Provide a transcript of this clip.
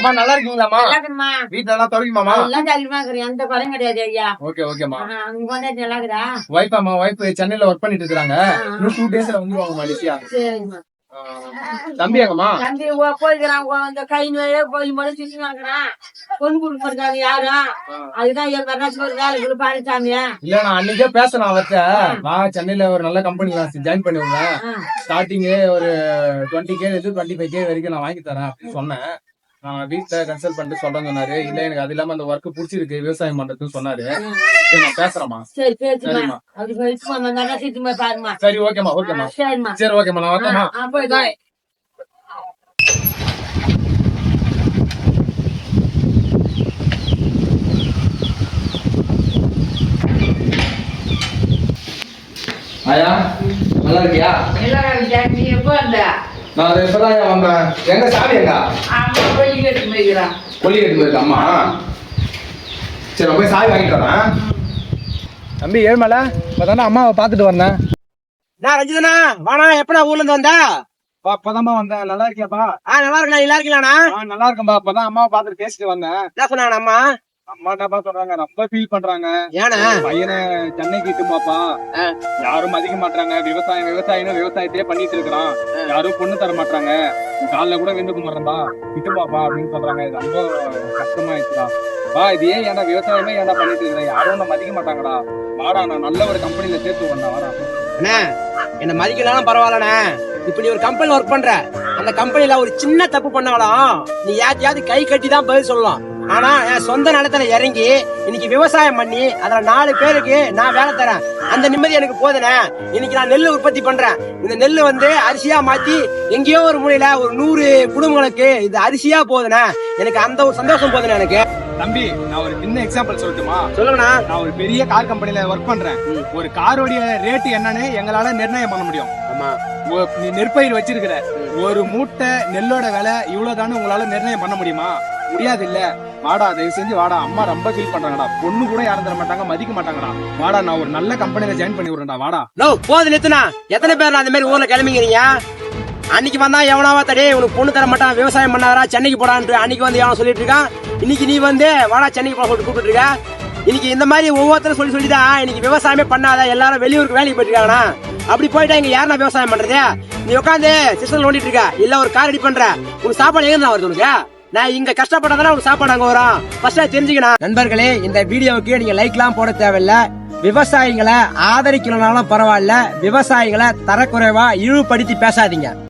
அம்மா நல்லா இருக்குமா வீட்டுல எல்லாம் துவைக்குமாமா எல்லாம் இருக்கிறேன் எந்த குறையும் கிடையாது ஐயா. ஓகே ஆஹா, அங்க கொண்டாடி நல்லா இருக்குதா ஒய்ஃப் அம்மா ஒய்ஃப் சென்னையில ஒர்க் பண்ணிட்டு இருக்காங்க. இன்னும் டூ டேஸ்ல வந்துருவாங்க மலேசியா சரிம்மா. தம்பி எங்கம்மா? தம்பி உ- அந்த கை நோயே போய் மட்டும் சுற்றி வாங்குறான் பொண்ணு கொடுப்பாங்க யாரும். அதுதான் என் கர்நாடக ஒரு வேலை கொடுப்பாரு சாமியா இல்ல நான் அன்னைக்கே பேசுறேன் அவர்கிட்ட. வா சென்னையில ஒரு நல்ல கம்பெனி ஜாயின் பண்ணி விடுறேன் ஸ்டார்டிங் ஒரு twenty k twenty five k வரைக்கும் நான் வாங்கி தரேன் அப்படின்னு சொன்னேன். வீட்டுல கன்சல்ட் பண்ணிட்டு சொல்றேன்னு சொன்னாரு. இல்ல எனக்கு அது இல்லாம அந்த ஒர்க் பிடிச்சிருக்கு. விவசாயம் பண்றதுன்னு சொன்னாரு. சரி நான் பேசுறேம்மா. சரி பேசுமா. போய் பாருமா. சரி ஓகேம்மா ஓகேம்மா. சரிம்மா. சரி ஓகேம்மா நான் வரேம்மா ஆ, போயிட்டு வா. ஆயா நல்லா இருக்கியா? நல்லா இருக்கியா? நீ எப்போ வந்த? நான் இப்பதான் வந்தேன். எங்க சாவி எங்க? அம்மா போய் கேட்டு போய்க்கிறான். கொல்லி கட்டு இருக்கு அம்மா. சரி நான் போய் சாவி வாங்கிட்டு வரேன். தம்பி ஏழ்மல? இப்பதானே அம்மாவை பார்த்துட்டு வந்தேன். நான் ரஞ்சிதனா வாணா எப்படா ஊர்ல இருந்து வந்தா? பா இப்பதாம்மா வந்தேன். நல்லா இருக்கியாப்பா? ஆ நல்லா இருக்கா நல்லா இருக்கீங்களாண்ணா? ஆ நல்லா இருக்கேன்பா. இப்பதான் அம்மாவை பார்த்துட்டு பேசிட்டு வந்தேன். என்ன சொன்னாங்க அம்மா? அம்மா என்னப்பா சொல்றாங்க? ரொம்ப ஃபீல் பண்றாங்க. ஏண்ணா? பையனை சென்னைக்கு இட்டுமாப்பா. யாரும் மதிக்க மாட்டாங்க விவசாயம் விவசாயம் விவசாயத்தையே பண்ணிட்டு இருக்கிறான். யாரும் பொண்ணு தர மாட்டாங்க காலைல கூட வெந்து கும்பிடுறா இட்டுமாப்பா அப்படின்னு சொல்றாங்க. இது ரொம்ப கஷ்டமாயிடுச்சுடா. வா இது ஏன் ஏன்டா விவசாயமே ஏன்டா பண்ணிட்டு இருக்கிற? யாரும் உன்னை மதிக்க மாட்டாங்கடா. வாடா நான் நல்ல ஒரு கம்பெனில சேர்த்து வந்தா வாடா. அண்ணே என்ன மதிக்கலாம் பரவாயில்லண்ணே. இப்ப நீ ஒரு கம்பெனில ஒர்க் பண்ற. அந்த கம்பெனில ஒரு சின்ன தப்பு பண்ணாலும் நீ யாத்தையாவது கை கட்டி தான் பதில் சொல்லலாம். ஆனா என் சொந்த நிலத்துல இறங்கி இன்னைக்கு விவசாயம் பண்ணி அதுல நாலு பேருக்கு நான் வேலை தரேன். அந்த நிம்மதி எனக்கு போதுனே இன்னைக்கு நான் நெல் உற்பத்தி பண்றேன். இந்த நெல் வந்து அரிசியா மாத்தி எங்கேயோ ஒரு மூலையில ஒரு நூறு குடும்பங்களுக்கு இது அரிசியா போதுனே எனக்கு அந்த ஒரு சந்தோஷம் போதுனே எனக்கு. தம்பி நான் ஒரு சின்ன எக்ஸாம்பிள் சொல்லட்டுமா? சொல்லுங்கண்ணா. நான் ஒரு பெரிய கார் கம்பெனில ஒர்க் பண்றேன். ஒரு காரோடைய ரேட் என்னன்னு எங்களால நிர்ணயம் பண்ண முடியும். ஆமா. நெற்பயிர் வச்சிருக்கிற. ஒரு மூட்டை நெல்லோட விலை இவ்வளவுதான்னு உங்களால நிர்ணயம் பண்ண முடியுமா? முடியாது இல்ல வாடா தயவு செஞ்சு வாடா. அம்மா ரொம்ப ஃபீல் பண்றாங்கடா. பொண்ணு கூட யாரும் தர மாட்டாங்க மதிக்க மாட்டாங்கடா. வாடா நான் ஒரு நல்ல கம்பெனில ஜாயின் பண்ணி விடுறேன்டா வாடா. நோ போது நித்துனா எத்தனை பேர் அந்த மாதிரி ஊர்ல கிளம்பிக்கிறீங்க? அன்னைக்கு வந்தா எவனாவா தடே உனக்கு பொண்ணு தர மாட்டான் விவசாயம் பண்ணாரா சென்னைக்கு போடான்ட்டு அன்னைக்கு வந்து எவன் சொல்லிட்டு இருக்கான்? இன்னைக்கு நீ வந்து வாடா சென்னைக்கு போட சொல்லிட்டு கூப்பிட்டு இருக்க. இன்னைக்கு இந்த மாதிரி ஒவ்வொருத்தரும் சொல்லி சொல்லிதான் இன்னைக்கு விவசாயமே பண்ணாத எல்லாரும் வெளியூருக்கு வேலைக்கு போயிட்டு அப்படி போயிட்டா இங்க யாருண்ணா விவசாயம் பண்றது? நீ உட்காந்து சிஸ்டம் நோண்டிட்டு இருக்க. இல்ல ஒரு கார் ரெடி பண்ற. உனக்கு சாப்பாடு எங்க வருது உனக்கு? நான் இங்க கஷ்டப்பட்டதால உனக்கு சாப்பாடு அங்க வரும். ஃபர்ஸ்டா தெரிஞ்சுக்கணும். நண்பர்களே இந்த வீடியோவுக்கு நீங்க லைக்லாம் போட தேவையில்ல. விவசாயிகளை ஆதரிக்கலனாலும் பரவாயில்ல. விவசாயிகளை தரக்குறைவா இழிவுபடுத்தி பேசாதீங்க.